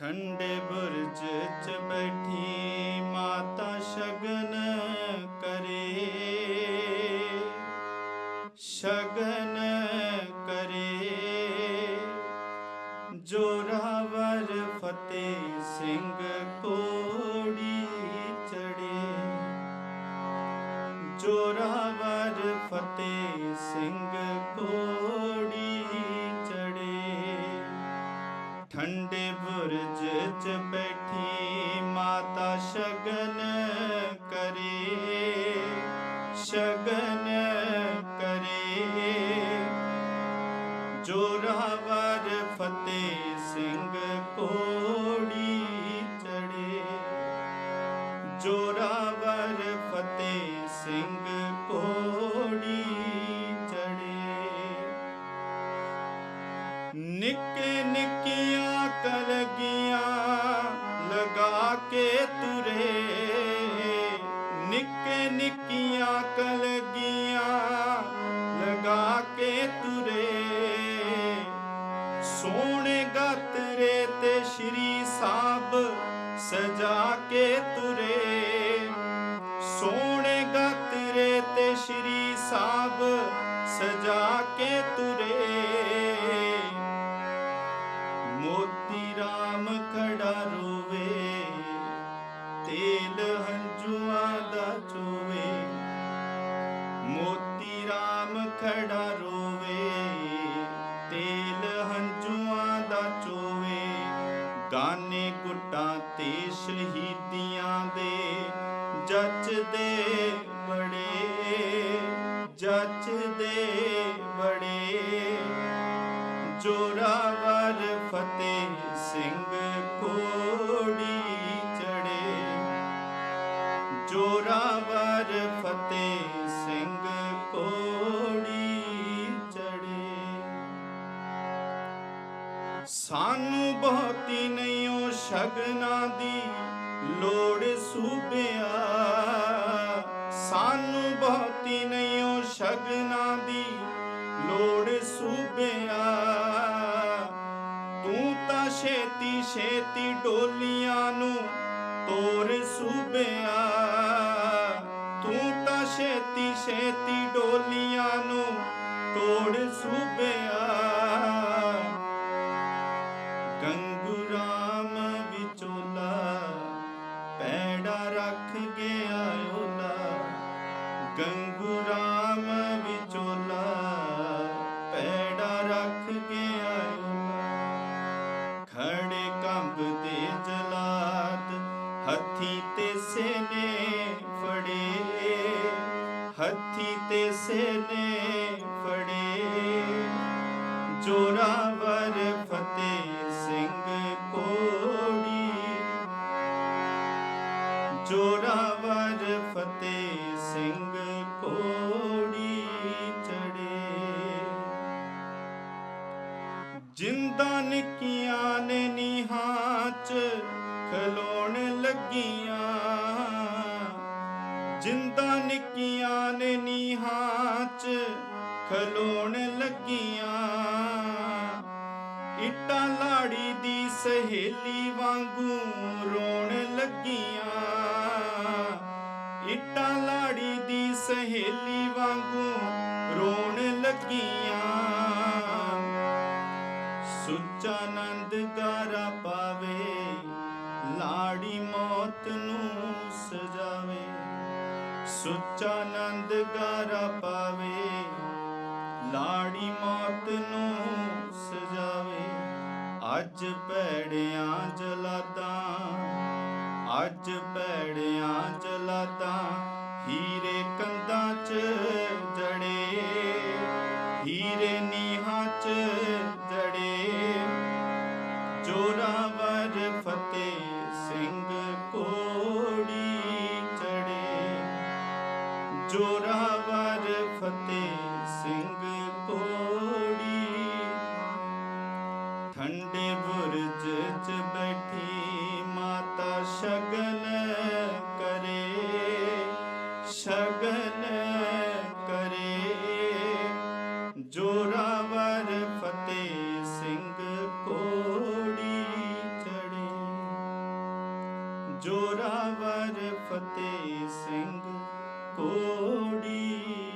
ਠੰਡੇ ਬੁਰਜ ਚ ਬੈਠੀ ਮਾਤਾ ਸ਼ਗਨ ਕਰੇ। ਸ਼ਗਨ ਕਰੇ। ਜੋਰਾਵਰ ਫਤਿਹ ਸਿੰਘ ਕੋੜੀ ਚੜੇ ਜੋਰਾਵਰ ਫਤਿਹ ਸਿੰਘ ਕੋੜੀ ਬੁਰਜ ਚ ਬੈਠੀ ਮਾਤਾ ਸ਼ਗਨ ਕਰੇ ਸ਼ਗਨ ਕਰੇ। ਜੋਰਾਵਰ ਫਤਿਹ ਸਿੰਘ ਕੋੜੀ ਚੜੇ ਜੋਰਾਵਰ ਫਤਿਹ ਸਿੰਘ ਸ਼੍ਰੀ ਸਾਹਿਬ ਸਜਾ ਕੇ ਤੁਰੇ। ਸੋਹਣੇ ਗਾਤਰੇ ਤੇ ਸ਼੍ਰੀ ਸਾਹਿਬ ਗਾਨੇ ਗੁੱਟਾਂ ਤੇ ਸ਼ਹੀਦੀਆਂ ਦੇ ਜੱਚਦੇ ਬੜੇ ਜੱਚਦੇ ਬੜੇ। ਜੋਰਾਵਰ ਫਤਿਹ ਸਿੰਘ ਕੋੜੀ ਚੜੇ ਜੋਰਾਵਰ ਫਤਿਹ ਸਾਨੂੰ ਬਹੁਤੀ ਨਹੀਂ ਉਹ ਸ਼ਗਨਾਂ ਦੀ ਲੋੜ ਸੂਬਿਆ। ਸਾਨੂੰ ਬਹੁਤੀ ਨਹੀਂ ਉਹ ਸ਼ਗਨਾਂ ਦੀ ਲੋੜ ਸੂਬਿਆ। ਤੂੰ ਤਾਂ ਛੇਤੀ ਛੇਤੀ ਡੋਲੀਆਂ ਨੂੰ ਤੋਰ ਸੂਬਿਆ। ਤੂੰ ਤਾਂ ਛੇਤੀ ਛੇਤੀ ਡੋਲੀਆਂ ਨੂੰ ਤੋੜ ਸੂਬਿਆ। ਗੰਗੂ ਰਾਮ ਵਿਚੋਲਾ, ਪੈੜਾ ਰੱਖ ਗਿਆ ਓਲਾ ਖੜੇ ਕੰਬ ਦੇ ਜਲਾਦ, ਹੱਥੀ ਤੇ ਸੇਨੇ ਫੜੇ। ਹੱਥੀ ਤੇ ਸੇਨੇ ਫੜੇ। ਜੋਰਾਵਰ ਫਤਿਹ ਜਿੰਦਾਂ ਨਿੱਕੀਆਂ ਨੇ ਨੀਹਾਂ ਚ ਖਲੋਣ ਲੱਗੀਆਂ। ਜਿੰਦਾ ਨਿੱਕੀਆਂ ਨੇ ਨੀਹਾਂ ਚ ਖਲੋਣ ਲੱਗੀਆਂ। ਇੱਟਾਂ ਲਾੜੀ ਦੀ ਸਹੇਲੀ ਵਾਂਗੂ ਰੋਣ ਲੱਗੀਆਂ। ਇੱਟਾਂ ਲਾੜੀ ਦੀ ਸਹੇਲੀ ਵਾਂਗੂ ਰੋਣ ਲੱਗੀਆਂ। ਸੁੱਚਾ ਆਨੰਦ ਗਾਰਾ ਪਾਵੇ, ਲਾੜੀ ਮੌਤ ਨੂੰ ਸਜਾਵੇ। ਸੁੱਚਾ ਆਨੰਦ ਗਾਰਾ ਪਾਵੇ, ਲਾੜੀ ਮੌਤ ਨੂੰ ਸਜਾਵੇ। ਅੱਜ ਭੈੜਿਆਂ ਜਲਾਦਾਂ, ਅੱਜ ਜੋਰਾਵਰ ਫਤਿਹ ਸਿੰਘ ਕੋੜੀ ਠੰਡੇ ਬੁਰਜ ਚ ਬੈਠੀ ਮਾਤਾ ਸ਼ਗਨ ਕਰੇ ਸ਼ਗਨ ਕਰੇ। ਜੋਰਾਵਰ ਫਤਿਹ ਸਿੰਘ ਕੋੜੀ ਚੜੇ ਜੋਰਾਵਰ ਫਤਿਹ ਸਿੰਘ ਕੋੜੀ